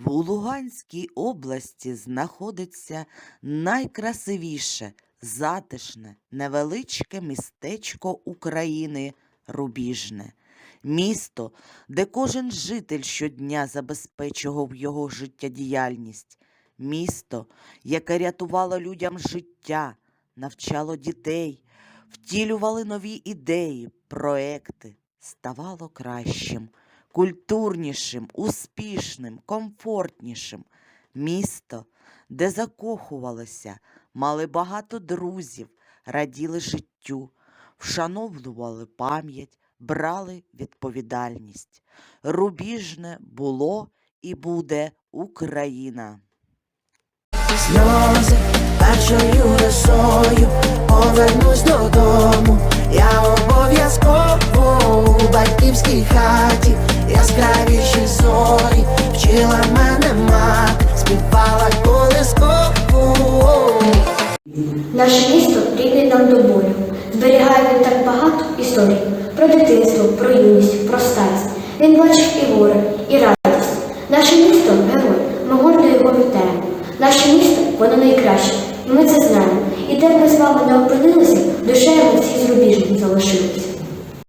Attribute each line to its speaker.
Speaker 1: В Луганській області знаходиться найкрасивіше, затишне, невеличке містечко України Рубіжне. Місто, де кожен житель щодня забезпечував його життєдіяльність. Місто, яке рятувало людям життя, навчало дітей, втілювали нові ідеї, проекти, ставало кращим, культурнішим, успішним, комфортнішим. Місто, де закохувалися, мали багато друзів, раділи життю, вшановлювали пам'ять, брали відповідальність. Рубіжне було і буде Україна.
Speaker 2: сльози першою росою повернусь додому. Я обов'язково у батьківській хаті,
Speaker 3: Наше місто рідне нам до болю. Зберігає він так багато історій про дитинство, про юність, про старість. Він бачив і горе, і радість. Наше місто герой. Ми гордо його вітаємо. Наше місто воно найкраще, і ми це знаємо. І де б ми з вами не опинилися, душею ми всі зрубіжні залишилися.